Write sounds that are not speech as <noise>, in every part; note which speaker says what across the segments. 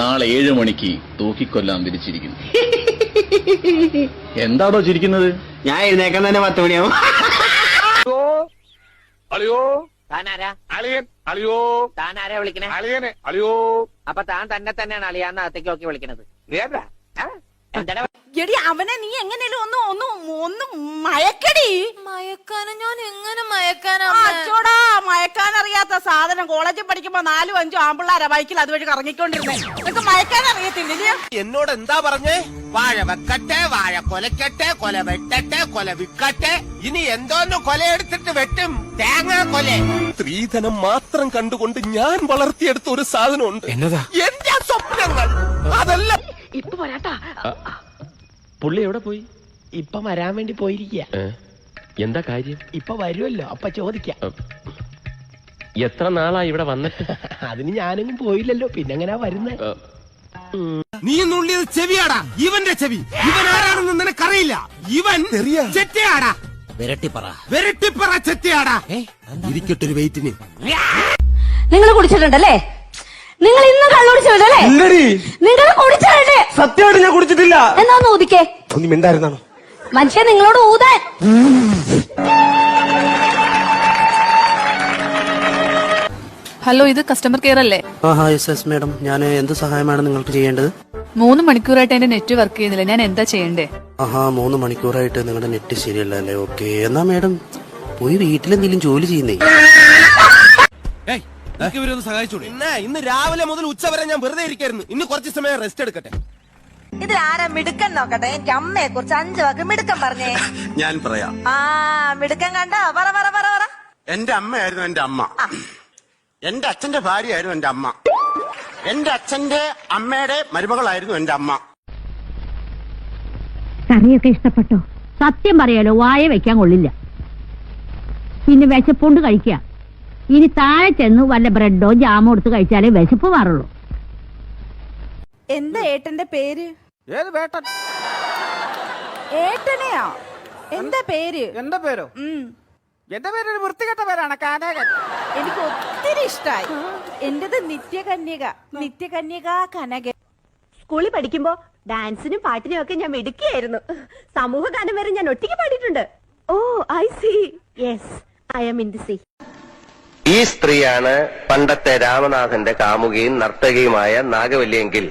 Speaker 1: നോക്കി തൂക്കിക്കൊല്ലാൻ വിരിച്ചിരിക്കുന്നു <laughs> എന്താണോ ചിരിക്കുന്നത്?
Speaker 2: ഞാൻ എഴുന്നേക്കാൻ തന്നെ പത്ത് മണിയാവും.
Speaker 3: അളിയോ?
Speaker 4: താനാരാ?
Speaker 3: അളിയൻ. അളിയോ?
Speaker 4: താനാരാ വിളിക്കണേ?
Speaker 3: അളിയനെ. അളിയോ?
Speaker 4: അപ്പൊ താൻ തന്നെ തന്നെയാണ് അളിയാന്ന് അകത്തേക്ക് നോക്കി വിളിക്കണത്
Speaker 5: എടി അവനെ നീ എങ്ങനെയല്ലോ ഒന്ന് ഒന്ന് ഒന്ന് മയക്കടി.
Speaker 6: മയക്കാനും ഞാൻ എങ്ങനെ മയക്കാനാ
Speaker 5: മയക്കാൻ അറിയാത്ത സാധനം കോളേജിൽ പഠിക്കുമ്പോ നാലും അഞ്ചും ആമ്പിള്ളാരെ ബൈക്കിൽ അതുവഴി കറങ്ങിക്കൊണ്ടിരുന്നേ. നിനക്ക് മയക്കാൻ അറിയത്തില്ലേ
Speaker 2: എന്നോട് എന്താ പറഞ്ഞേ? വാഴ വെക്കട്ടെ വാഴ കൊലക്കട്ടെ കൊല വെട്ടട്ടെ കൊല വിക്കട്ടെ ഇനി എന്തോന്ന് കൊലയെടുത്തിട്ട് വെട്ടും? തേങ്ങ കൊല. സ്ത്രീധനം മാത്രം കണ്ടുകൊണ്ട് ഞാൻ വളർത്തിയെടുത്ത ഒരു സാധനമുണ്ട്. എന്നതാ? എന്റെ സ്വപ്നങ്ങൾ. അതല്ല
Speaker 7: പുള്ളി എവിടെ പോയി?
Speaker 8: ഇപ്പൊ വരാൻ വേണ്ടി പോയിരിക്കുക
Speaker 7: എന്താ കാര്യം?
Speaker 8: ഇപ്പൊ വരുമല്ലോ അപ്പൊ ചോദിക്കാം.
Speaker 7: എത്ര നാളാ ഇവിടെ വന്നിട്ട്? <laughs>
Speaker 8: അതിന് ഞാനൊന്നും പോയില്ലല്ലോ. പിന്നെ എങ്ങനെയാ വരുന്നേ
Speaker 2: നീ നുള്ളിയത് ചെവിയാടാ. ഇവന്റെ ചെവി. ഇവൻ ആരാണെന്ന് നിനക്കറിയില്ല. ഇവൻ ചെറ്റയാടാ.
Speaker 8: വിരട്ടിപ്പറ.
Speaker 2: വെരട്ടിപ്പറ ചെറ്റയാടാ. ഇരിക്കട്ടൊരു വെയിറ്റിന്.
Speaker 6: നിങ്ങൾ കുടിച്ചിട്ടുണ്ടല്ലേ? നിങ്ങൾ ഇന്ന് കള്ളുടിച്ചിട്ടുണ്ടല്ലേ? നിങ്ങൾ കുടിച്ചിട്ടുണ്ട്
Speaker 2: സത്യമായിട്ട് ഞാൻ കുടിച്ചിട്ടില്ല.
Speaker 6: എന്നാ ഒന്ന് ഊതിക്കേ.
Speaker 2: ഒന്ന് മിണ്ടായിരുന്നാണോ?
Speaker 6: മനുഷ്യൻ നിങ്ങളോട് ഊതാൻ.
Speaker 9: ഹലോ ഇത് കസ്റ്റമർ കെയർ അല്ലേ?
Speaker 10: ആ യെസ് യെസ് മാഡം ഞാൻ എന്ത് സഹായമാണ് നിങ്ങൾക്ക് ചെയ്യേണ്ടത്?
Speaker 9: മൂന്ന് മണിക്കൂറായിട്ട് എന്റെ നെറ്റ് വർക്ക് ചെയ്യുന്നില്ല. ഞാൻ എന്താ ചെയ്യണ്ടേ?
Speaker 10: ആഹാ മൂന്ന് മണിക്കൂറായിട്ട് നിങ്ങളുടെ നെറ്റ് ശരിയല്ല അല്ലേ ഓക്കെ എന്നാ മാഡം പോയി വീട്ടിലെന്തെങ്കിലും ജോലി ചെയ്യുന്നേ.
Speaker 2: പിന്നെ ഇന്ന് രാവിലെ മുതൽ ഉച്ച വരെ ഞാൻ വെറുതെ ഇരിക്കായിരുന്നു. ഇന്ന് കുറച്ച് സമയം റെസ്റ്റ് എടുക്കട്ടെ.
Speaker 6: ഇതിൽ ആരാ മിടുക്കൻ നോക്കട്ടെ? എനിക്ക് അമ്മയെ കുറിച്ച് അഞ്ചു വാക്ക് മിടുക്കൻ പറഞ്ഞേ.
Speaker 11: ഞാൻ പറയാം.
Speaker 6: ആ മിടുക്കൻ കണ്ടോ? പറ പറ പറ പറ.
Speaker 11: എന്റെ അമ്മയായിരുന്നു എന്റെ അമ്മ. എന്റെ അച്ഛന്റെ ഭാര്യയായിരുന്നു എന്റെ അമ്മ. എന്റെ അച്ഛന്റെ അമ്മയുടെ മരുമകളായിരുന്നു എന്റെ അമ്മ.
Speaker 6: കറിയൊക്കെ ഇഷ്ടപ്പെട്ടോ? സത്യം പറയാലോ വായ വെക്കാൻ കൊള്ളില്ല. പിന്നെ വിശപ്പുണ്ട് കഴിക്കുക. ഇനി താഴെ ചെന്ന് വല്ല ബ്രെഡോ ജാമോ എടുത്ത് കഴിച്ചാലേ വിശപ്പ് മാറുള്ളൂ.
Speaker 5: എന്താ ഏട്ടന്റെ പേര്?
Speaker 2: ഏത് വേട്ടൻ?
Speaker 5: ഏട്ടനെയാ? എന്താ പേര്?
Speaker 2: എന്താ പേരോ?
Speaker 5: ഉം.
Speaker 2: എന്റെ പേര് വൃത്തികെട്ട പേരാണ് കാനകൻ.
Speaker 5: എനിക്ക് ഇഷ്ടായി. എന്റേത് നിത്യകന്യക. നിത്യകന്യക കനക
Speaker 6: സ്കൂളിൽ പഠിക്കുമ്പോ ഡാൻസിനും പാട്ടിനും ഒക്കെ ഞാൻ മിടുക്കിയായിരുന്നു. സമൂഹ ഗാനം വരെ ഞാൻ ഒറ്റയ്ക്ക് പാടിയിട്ടുണ്ട്. ഓ I see yes I'm in the C
Speaker 7: E സ്ത്രീയാണ് പണ്ടത്തെ രാമനാഥന്റെ കാമുകയും നർത്തകിയുമായ നാഗവല്ലിയെങ്കിൽ.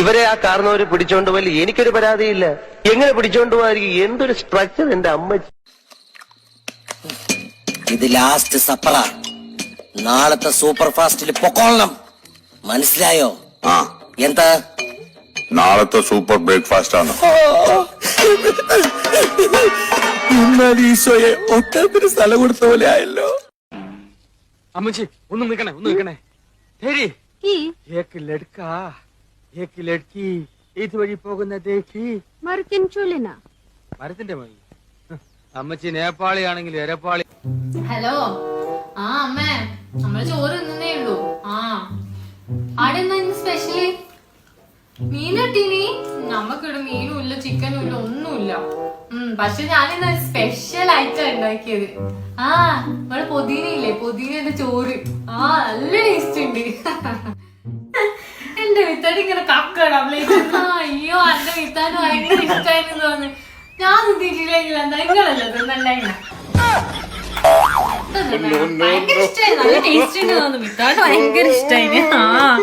Speaker 7: ഇവരെ ആ കാർന്നവര് പിടിച്ചോണ്ട് പോയി എനിക്കൊരു പരാതിയില്ല. എങ്ങനെ പിടിച്ചോണ്ട് പോകാതിരിക്കും എന്തൊരു സ്ട്രക്ചർ എന്റെ അമ്മ
Speaker 8: ഇത് ലാസ്റ്റ് സപ്പറ നാളത്തെ സൂപ്പർ ഫാസ്റ്റിൽ പൊക്കോളണം. മനസ്സിലായോ?
Speaker 11: ആ.
Speaker 8: എന്താ?
Speaker 11: നാളത്തെ സൂപ്പർ ബ്രേക്ക്ഫാസ്റ്റ് ആണ്
Speaker 2: എന്നാൽ ഈശോയെ ഒട്ടത്തിന് സ്ഥലം കൊടുത്ത പോലെ ആയല്ലോ.
Speaker 3: അമ്മച്ചി ഒന്ന് നിൽക്കണേ ഒന്ന് നിൽക്കണേ. ശരി ഏക്ക് ലഡ്ക ഏക്ക് ലഡ്കി ഇതുവഴി പോകുന്ന ദേഖി. മരത്തിന്റെ മതി അമ്മച്ചി നേപ്പാളി ആണെങ്കിൽ എരപ്പാളി
Speaker 6: ഹലോ. ആ അമ്മേ. നമ്മൾ ചോറ് തിന്നേ ഉള്ളൂ. ആ. ആടെ എന്താ സ്പെഷ്യലി മീൻ കിട്ടീനി നമ്മക്കിവിടെ മീനും ഇല്ല ചിക്കനും ഇല്ല ഒന്നുമില്ല. ഉം പക്ഷെ ഞാനിന്ന് സ്പെഷ്യൽ ആയിട്ടാ ഉണ്ടാക്കിയത്. ആ നമ്മളെ പൊതിന ഇല്ലേ പൊതീനന്റെ ചോറ്. ആ നല്ല ടേസ്റ്റ് ഉണ്ട്. എന്റെ വിത്താടി ഇങ്ങനെ കക്കണം അയ്യോ എന്റെ വിത്താനും ഭയങ്കര ഇഷ്ടമായിരുന്നു തോന്നുന്നു. ഞാൻ തിരിച്ചില്ലെങ്കിൽ എന്താ നിങ്ങളല്ല തിന്നണ്ടായിരുന്നു ഭയങ്കര ഇഷ്ടമായി. നല്ല ടേസ്റ്റ് ഉണ്ട് തോന്നുന്നു. വിത്താട് ഭയങ്കര ഇഷ്ടമായി. ആ.